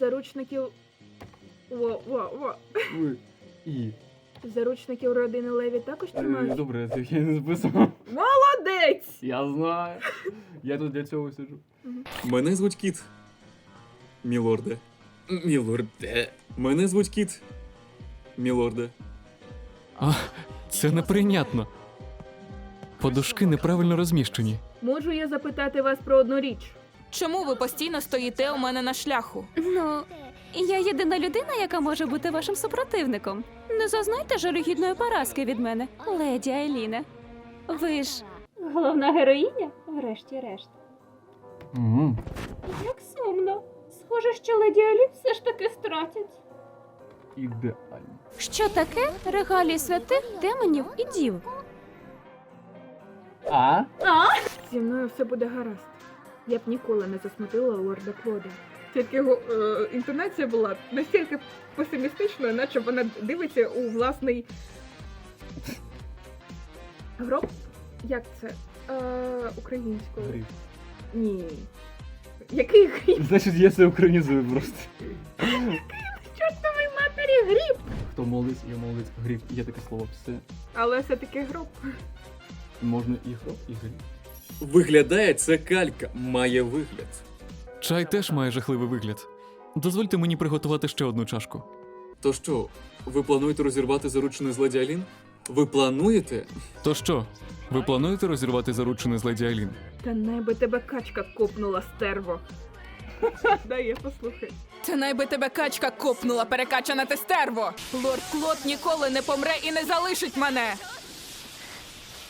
Заручників. Во, во, во. І. Заручників родини Леві також Е, тримають. Добре, це я не записував. Молодець! Я знаю. Я тут для цього сиджу. Мене звуть Кіт. Мілорде. Мілорде. Мене звуть Кіт. Мілорде. А, це неприйнятно. Подушки неправильно розміщені. Можу я запитати вас про одну річ? Чому ви постійно стоїте у мене на шляху? Ну, я єдина людина, яка може бути вашим супротивником. Не зазнайте жалюгідної поразки від мене, леді Айліне. Ви ж головна героїня, врешті-решт. Угу. Як сумно. Схоже, що леді Айлін все ж таки стратять. Ідеально. Що таке регалії святих демонів і дів? А? Зі мною все буде гаразд. Я б ніколи не засмутила лорда Клода. Тільки його е, інтонація була настільки песимістичною, наче вона дивиться у власний гроб. Як це? Е, українською. Гріб. Ні. Який гріб? Значить, я це українізую просто. Чортовий матері гріб! Хто молиться, я молиться. Гріб. Є таке слово. Все. Але все-таки гроб. Можна і гроб, і гріб. Виглядає це калька. Має вигляд. Чай теж має жахливий вигляд. Дозвольте мені приготувати ще одну чашку. То що, ви плануєте розірвати заручений з леді Алін? Ви плануєте? То що, ви плануєте розірвати заручини з леді Айлін? Та найби тебе качка копнула стерво. Дай я послухай. Та найби тебе качка копнула, перекачана ти стерво! Лорд Клод ніколи не помре і не залишить мене.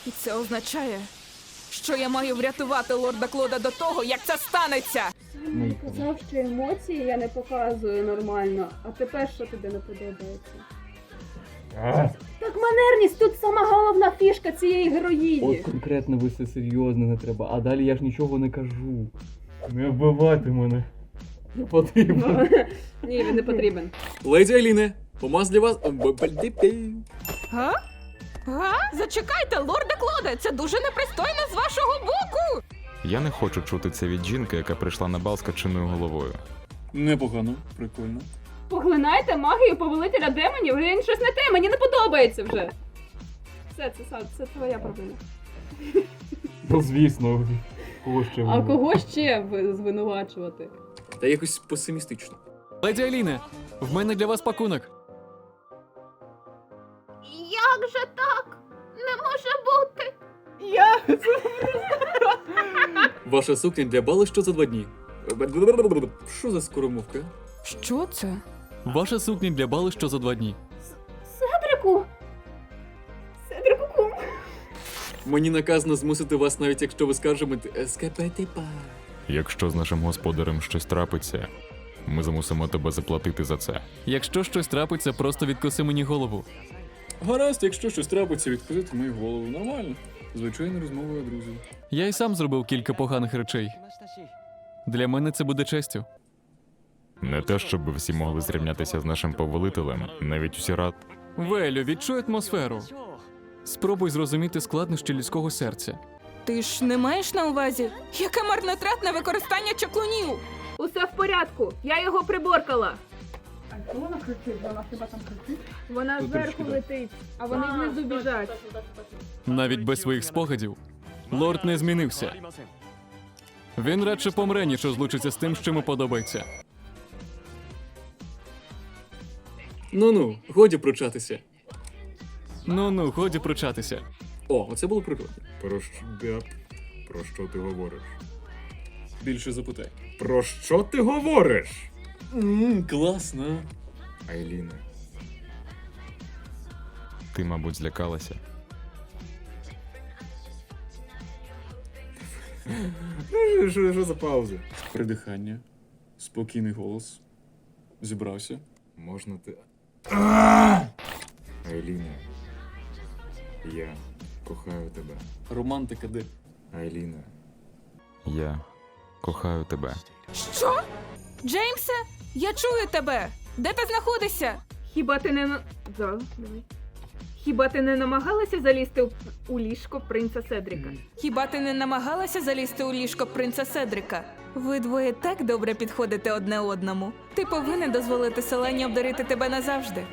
І це означає, що я маю врятувати лорда Клода до того, як це станеться. Ну, Казав, що емоції я не показую нормально, а тепер що тобі не подобається? Так манерність тут сама головна фішка цієї героїні. От конкретно ви все серйозно не треба, а далі я ж нічого не кажу. Не вбивайте мене. Не потрібно. Ні, він не потрібен. Леді Аліне, помаз для вас. Га? Га? Зачекайте, лорда Клоде, це дуже непристойно з вашого боку. Я не хочу чути це від жінки, яка прийшла на бал з качиною головою. Непогано, прикольно. Поглинайте магію повелителя демонів, він щось не те, мені не подобається вже. Все, це, Сад, це твоя провина. Ну, звісно. Кого ще А кого ще ви звинувачувати? Та якось песимістично. Леді Айліне, в мене для вас пакунок. Як же так? Не може бути. Я Ваша сукня для балу що за два дні. Що за скоромовка? Що це? Ваша сукня для балу що за два дні. Седрику! Седрику кум! Мені наказано змусити вас, навіть якщо ви скаржите ескапетипа. Якщо з нашим господарем щось трапиться, ми змусимо тебе заплатити за це. Якщо щось трапиться, просто відкоси мені голову. Гаразд, якщо щось трапиться, відкрити мою голову. Нормально. Звичайно, розмовою друзів. Я й сам зробив кілька поганих речей. Для мене це буде честю. Не те, щоб всі могли зрівнятися з нашим повелителем, навіть усі рад. Велю, відчуй атмосферу. Спробуй зрозуміти складнощі людського серця. Ти ж не маєш на увазі? Яке марнотратне використання чаклунів? Усе в порядку. Я його приборкала. А що вона кричить? Вона хіба там кричить? Вона Тут зверху трішки, да. летить, а вони знизу біжать. Навіть без своїх спогадів лорд не змінився. Він радше помре, ніж розлучиться з тим, що йому подобається. Ну-ну, годі пручатися. Ну ну, годі пручатися. О, оце було прикольно. Про що? Про що ти говориш? Більше запитай. Про що ти говориш? Ммм, класно. Айліна, Ти, мабуть, злякалася. Ну, що, що за паузи? Придихання. Спокійний голос. Зібрався. Можна ти. Айліна. Я кохаю тебе. Романтика де? Айліна. Я кохаю тебе. Що? Джеймсе? Я чую тебе. Де ти знаходишся? Хіба ти не на. Давай. Хіба ти не намагалася залізти у, у ліжко принца Седріка? Хіба ти не намагалася залізти у ліжко принца Седрика? Ви двоє так добре підходите одне одному. Ти повинен дозволити Селені обдарити тебе назавжди.